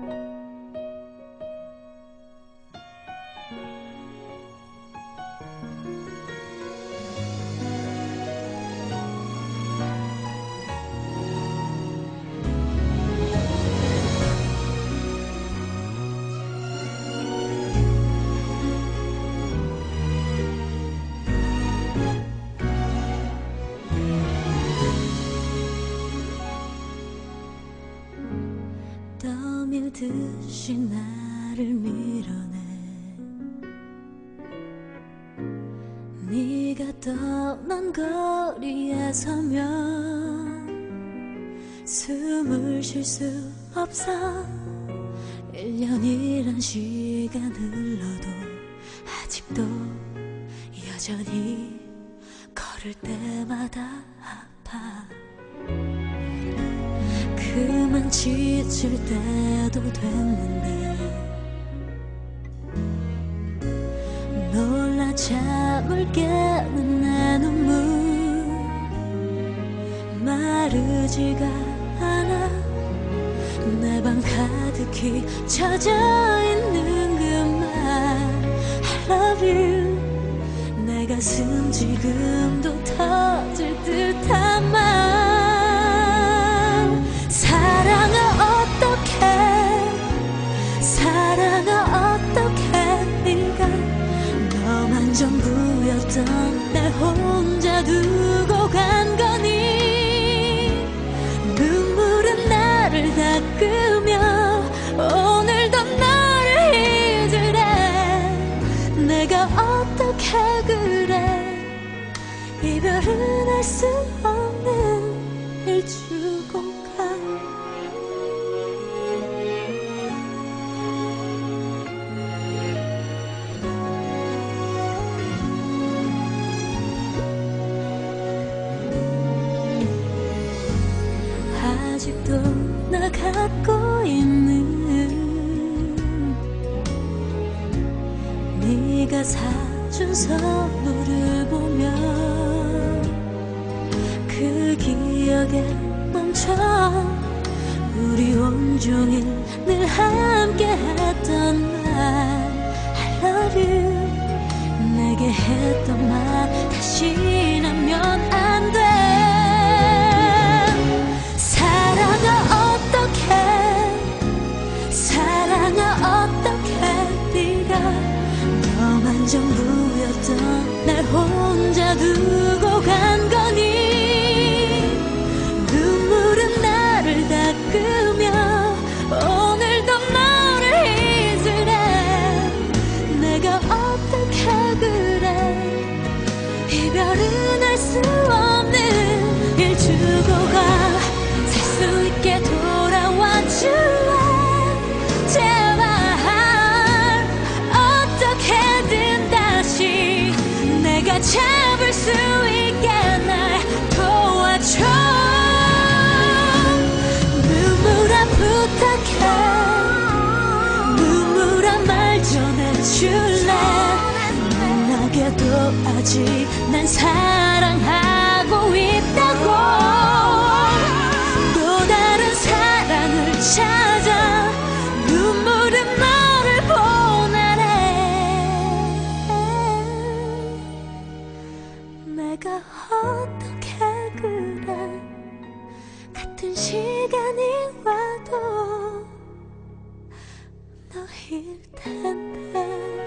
떠 듯이 나를 밀어내. 네가 떠난 거리에 서면 숨을 쉴 수 없어. 1년이란 시간 흘러도 아직도 여전히 걸을 때마다 아파 그만 지칠 때도 됐는데. 놀라 잠을 깨는 내 눈물. 마르지가 않아. 내 방 가득히 젖어 있는 그 말. I love you. 내 가슴 지금도 터질 듯한 말 전부였던 날 혼자 두고 간 거니? 눈물은 나를 닦으며 오늘도 너를 잊으래. 내가 어떻게 그래? 이별은 할수 없는 일주 아직도 나 갖고 있는 네가 사준 선물을 보면 그 기억에 멈춰 우리 온종일 늘 함께 했던 말 I love you. 내게 했던 말 다시 어떡해 네가 너만 전부였던 날 혼자 두고 간 거니? 눈물은 나를 닦으며 오늘도 너를 잊으래 내가 어떻게 그래 이별은 할 수 없는 일 주고 가살 수 있게 잡을 수 있게 날 도와줘. 눈물아 부탁해. 눈물아 말 전해줄래? 만나게도 아직 난 사랑하 내가 어떻게 그래? 같은 시간이 와도 너일 텐데